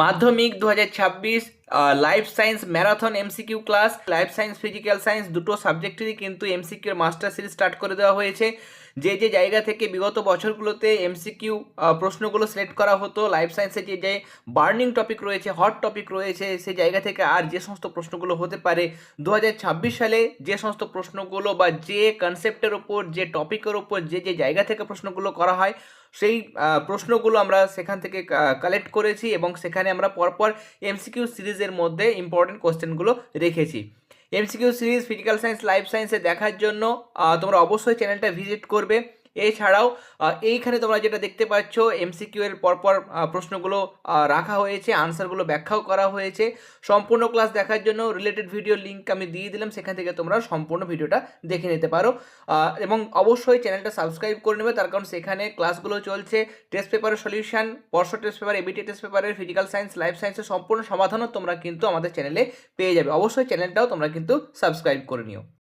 মাধ্যমিক দু হাজার ছাব্বিশ life science marathon MCQ class life science physical science দুটো সাবজেক্টেরই কিন্তু এমসিকিউর মাস্টার সিরিজ স্টার্ট করে দেওয়া হয়েছে। যে যে জায়গা থেকে বিগত বছরগুলোতে এমসিকিউ প্রশ্নগুলো সিলেক্ট করা হতো লাইফ সায়েন্সে যে যে বার্নিং টপিক রয়েছে হট টপিক রয়েছে সেই জায়গা থেকে আর যে সমস্ত প্রশ্নগুলো হতে পারে দু হাজার ছাব্বিশ সালে যে সমস্ত প্রশ্নগুলো বা যে কনসেপ্টের ওপর যে টপিকের ওপর যে যে জায়গা থেকে প্রশ্নগুলো করা হয়, সেই প্রশ্নগুলো আমরা সেখান থেকে কালেক্ট করেছি এবং সেখানে আমরা পরপর এমসিকিউ সিরিজের মধ্যে ইম্পর্টেন্ট কোশ্চেনগুলো রেখেছি। MCQ series physical science life সায়েন্সে দেখার জন্য তোমরা অবশ্যই চ্যানেলটা ভিজিট করবে। এছাড়াও এইখানে তোমরা যেটা দেখতে পাচ্ছ এমসিকিউ এর পরপর প্রশ্নগুলো রাখা হয়েছে, আনসারগুলো ব্যাখ্যাও করা হয়েছে। সম্পূর্ণ ক্লাস দেখার জন্য রিলেটেড ভিডিও লিঙ্ক আমি দিয়ে দিলাম, সেখান থেকে তোমরা সম্পূর্ণ ভিডিওটা দেখে নিতে পারো। এবং অবশ্যই চ্যানেলটা সাবস্ক্রাইব করে নেবে, তার কারণ সেখানে ক্লাসগুলো চলছে টেস্ট পেপারের solution Parash test paper ABT test পেপারের ফিজিক্যাল সায়েন্স লাইফ সায়েন্সের সম্পূর্ণ সমাধানও তোমরা কিন্তু আমাদের চ্যানেলে পেয়ে যাবে। অবশ্যই চ্যানেলটাও তোমরা কিন্তু সাবস্ক্রাইব করে নিও।